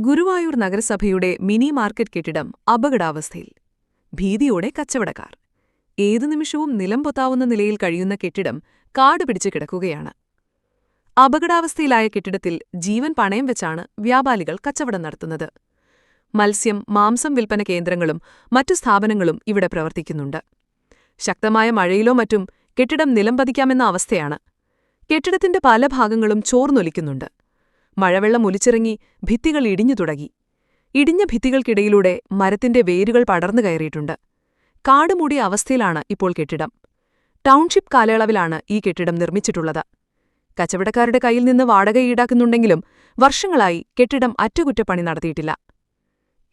Guruvayur നഗരസഭയുടെ mini market കെട്ടിടം അപകടാവസ്ഥയിൽ. ഭീതിയോടെ കച്ചവടക്കാർ. ഏതു നിമിഷവും നിലം പൊത്താവുന്ന നിലയിൽ കഴിയുന്ന കെട്ടിടം കാട് പിടിച്ചു കിടക്കുകയാണ്. അപകടാവസ്ഥയിലായ കെട്ടിടത്തിൽ ജീവൻ പണയം വെച്ചാണ് വ്യാപാരികൾ കച്ചവടം നടത്തുന്നത്. മത്സ്യം മാംസം വിൽപ്പന കേന്ദ്രങ്ങളും മറ്റു സ്ഥാപനങ്ങളും ഇവിടെ പ്രവർത്തിക്കുന്നുണ്ട്. ശക്തമായ മഴയിലോ മറ്റും കെട്ടിടം നിലംപതിക്കാമെന്ന അവസ്ഥയാണ്. കെട്ടിടത്തിന്റെ പല ഭാഗങ്ങളും ചോർന്നൊലിക്കുന്നുണ്ട്. മഴവെള്ളം ഒലിച്ചിറങ്ങി ഭിത്തികൾ ഇടിഞ്ഞു തുടങ്ങി. ഇടിഞ്ഞ ഭിത്തികൾക്കിടയിലൂടെ മരത്തിന്റെ വേരുകൾ പടർന്നു കയറിയിട്ടുണ്ട്. കാടുമൂടിയ അവസ്ഥയിലാണ് ഇപ്പോൾ കെട്ടിടം. ടൗൺഷിപ്പ് കാലയളവിലാണ് ഈ കെട്ടിടം നിർമ്മിച്ചിട്ടുള്ളത്. കച്ചവടക്കാരുടെ കയ്യിൽ നിന്ന് വാടക ഈടാക്കുന്നുണ്ടെങ്കിലും വർഷങ്ങളായി കെട്ടിടം അറ്റകുറ്റപ്പണി നടത്തിയിട്ടില്ല.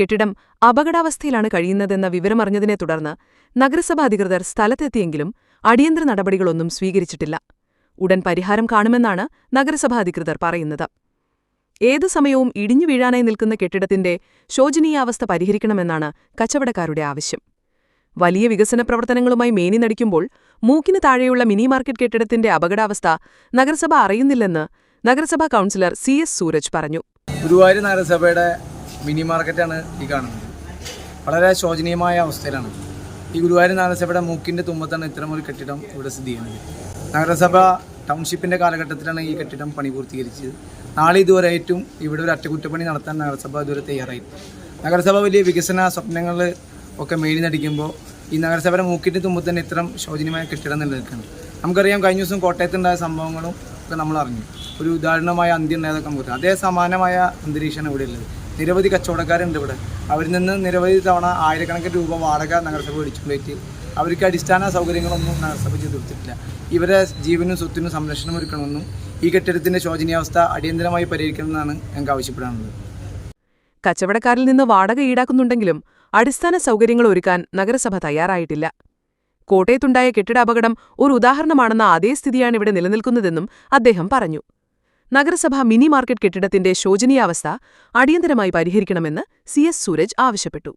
കെട്ടിടം അപകടാവസ്ഥയിലാണ് കഴിയുന്നതെന്ന വിവരമറിഞ്ഞതിനെ തുടർന്ന് നഗരസഭാ അധികൃതർ സ്ഥലത്തെത്തിയെങ്കിലും അടിയന്തര നടപടികളൊന്നും സ്വീകരിച്ചിട്ടില്ല. ഉടൻ പരിഹാരം കാണുമെന്നാണ് നഗരസഭാ അധികൃതർ പറയുന്നത്. ഏതു സമയവും ഇടിഞ്ഞു വീഴാനായി നിൽക്കുന്ന കെട്ടിടത്തിന്റെ ശോചനീയാവസ്ഥ പരിഹരിക്കണമെന്നാണ് കച്ചവടക്കാരുടെ ആവശ്യം. വലിയ വികസന പ്രവർത്തനങ്ങളുമായി മേനി നടിക്കുമ്പോൾ മൂക്കിന് താഴെയുള്ള മിനി മാർക്കറ്റ് കെട്ടിടത്തിന്റെ അപകടാവസ്ഥ നഗരസഭ അറിയുന്നില്ലെന്ന് നഗരസഭാ കൗൺസിലർ സി എസ് സൂരജ് പറഞ്ഞു. ഗുരുവായൂർ നഗരസഭയുടെ മിനി മാർക്കറ്റാണ് ഈ കാണുന്നത്. വളരെ ശോചനീയമായ അവസ്ഥയിലാണ് ഈ ഗുരുവായൂർ നഗരസഭയുടെ മൂക്കിന്റെ തുമ്പത്താണ് ഇത്തരം ഒരു കെട്ടിടം ഇവിടെ സ്ഥിതി ചെയ്യുന്നത്. നഗരസഭ ടൗൺഷിപ്പിന്റെ കാലഘട്ടത്തിലാണ് ഈ കെട്ടിടം പണി പൂർത്തീകരിച്ചത്. നാളെ ഇതുവരെ ആയിട്ടും ഇവിടെ ഒരു അറ്റകുറ്റപ്പണി നടത്താൻ നഗരസഭ ഇതുവരെ തയ്യാറായി നഗരസഭ വലിയ വികസന സ്വപ്നങ്ങൾ ഒക്കെ മേടി നടിക്കുമ്പോൾ ഈ നഗരസഭയുടെ മൂക്കിന്റെ തുമ്പ് തന്നെ ഇത്തരം ശോചനീയമായ കെട്ടിടം നിലനിൽക്കുന്നത് നമുക്കറിയാം കഴിഞ്ഞ ദിവസം കോട്ടയത്തുണ്ടായ സംഭവങ്ങളും ഒക്കെ നമ്മൾ അറിഞ്ഞു. ഒരു ഉദാഹരണമായ അന്ത്യം ഉണ്ടായതൊക്കെ നമുക്ക്. അതേ സമാനമായ അന്തരീക്ഷമാണ് ഇവിടെ ഉള്ളത്. നിരവധി കച്ചവടക്കാരുണ്ട് ഇവിടെ. അവരിൽ നിന്ന് നിരവധി തവണ ആയിരക്കണക്കിന് രൂപ വാടക നഗരസഭ മേടിച്ചുകൊണ്ടേറ്റ് അവർക്ക് അടിസ്ഥാന സൗകര്യങ്ങളൊന്നും നഗരസഭ ചെയ്തു കൊടുത്തിട്ടില്ല. ഇവരെ ജീവനും സ്വത്തിനും സംരക്ഷണം ഒരുക്കണമെന്നും ഈ കെട്ടിടത്തിന്റെ ശോചനീയാവസ്ഥ അടിയന്തരമായി പരിഹരിക്കണമെന്നാണ് ഞങ്ങൾക്ക് ആവശ്യപ്പെടാനുള്ളത്. കച്ചവടക്കാരിൽ നിന്ന് വാടക ഈടാക്കുന്നുണ്ടെങ്കിലും അടിസ്ഥാന സൗകര്യങ്ങൾ ഒരുക്കാൻ നഗരസഭ തയ്യാറായിട്ടില്ല. കോട്ടയത്തുണ്ടായ കെട്ടിട അപകടം ഒരു ഉദാഹരണമാണെന്ന അതേ സ്ഥിതിയാണ് ഇവിടെ നിലനിൽക്കുന്നതെന്നും അദ്ദേഹം പറഞ്ഞു. നഗരസഭ മിനി മാർക്കറ്റ് കെട്ടിടത്തിന്റെ ശോചനീയാവസ്ഥ അടിയന്തരമായി പരിഹരിക്കണമെന്ന് സി എസ് സൂരജ് ആവശ്യപ്പെട്ടു.